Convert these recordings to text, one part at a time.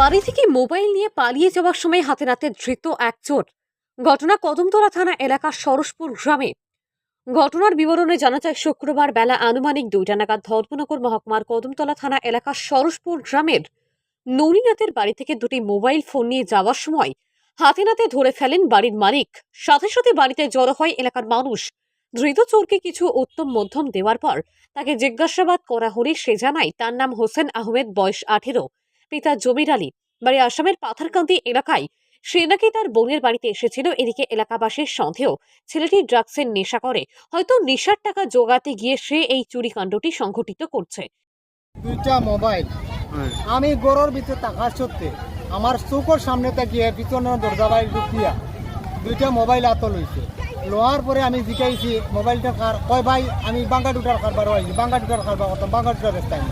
বাড়ি থেকে মোবাইল নিয়ে পালিয়ে যাওয়ার সময় হাতে নাতে ধৃত এক চোর। ঘটনা কদমতলা থানা এলাকার সরসপুর গ্রামে। ঘটনার বিবরণে জানা যায়, শুক্রবার বেলা আনুমানিক দুইটা নাগাদ ধর্মনগর মহকুমার কদমতলা থানা এলাকার সরসপুর গ্রামের ননীনাথের বাড়ি থেকে দুটি মোবাইল ফোন নিয়ে যাওয়ার সময় হাতে নাতে ধরে ফেলেন বাড়ির মালিক। সাথে সাথে বাড়িতে জড়ো হয় এলাকার মানুষ। ধৃত চোরকে কিছু উত্তম মধ্যম দেওয়ার পর তাকে জিজ্ঞাসাবাদ করা হলে সে জানায়, তার নাম হোসেন আহমেদ, বয়স আঠেরো। পিতা জমির আলী বাড়ি আসামের পাথারকান্দি এলাকায়। সে নাকি তার বোনের বাড়িতে এসেছিল। এদিকে এলাকাবাসীর সন্দেহ ছেলেটি ড্রাগসের নেশা করে। হয়তো নেশার টাকা জোগাতে গিয়ে সে এই চুরি কাণ্ডটি সংঘটিত করছে। দুইটা মোবাইল। হ্যাঁ। আমি গরুর ভিতরে টাকা সত্যি আমার চৌকর সামনে তাকিয়ে পিছনের দরজা বাইর ঢুকিয়া দুইটা মোবাইল আত লইছে। লোয়ার পরে আমি জিকাইছি মোবাইলটা কার? কয় ভাই আমি বাঙ্গা দুটার কারবার হয়েছি। বাঙ্গা দুটার কারবার করতাম বাঙ্গা দুটার বেস্তাই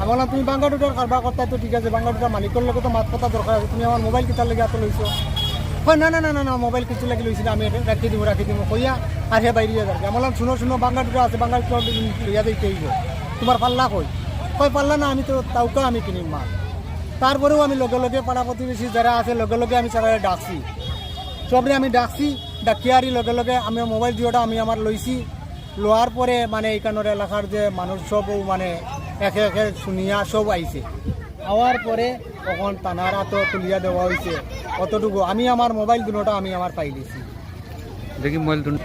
আমি তুমি বাঙ্গা দুটার কারবার করতে তো ঠিক আছে বাঙ্গা দুটার মালিকের লোক তো মাত কথা দরকার আছে। তুমি আমার মোবাইল কিতার লেগে আত লইছো কয় না না না না না মোবাইল কিছু লাগি লইছি আমি রাখি দিব রাখি দিব কইয়া আর হে বাইরে যাবে আমি বললাম শুনো শুনো বাঙ্গা দুটো আছে বাঙ্গা দুটো লইয়া দিতে হইব তোমার পাল্লা কই কই পাল্লা না, আমি তো তাউকা আমি কিনিম মাল। তারপরেও আমি লগে লগে পাড়া প্রতিবেশী যারা আছে, লগে লগে আমি সবাই ডাকছি। সবরে আমি ডাকছি ডাকিয়ারি লগে লগে আমি মোবাইল জিওটা আমি আমার লইছি লোয়ার পরে মানে এইখানের এলাকার যে মানুষ সব মানে একে একে শুনিয়া সব আইছে। আওয়ার পরে তখন তানারা তো তুলিয়া দেওয়া হয়েছে অতটুকু আমি আমার মোবাইল দুটা আমি আমার পাই দিছি। দেখি মোবাইল দুটো।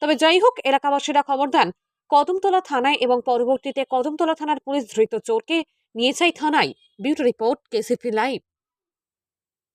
তবে যাই হোক এলাকাবাসীরা খবর দেন কদমতলা থানায় এবং পরবর্তীতে কদমতলা থানার পুলিশ ধৃত চোরকে নিয়ে যাই থানায়। Beauty report KCP live.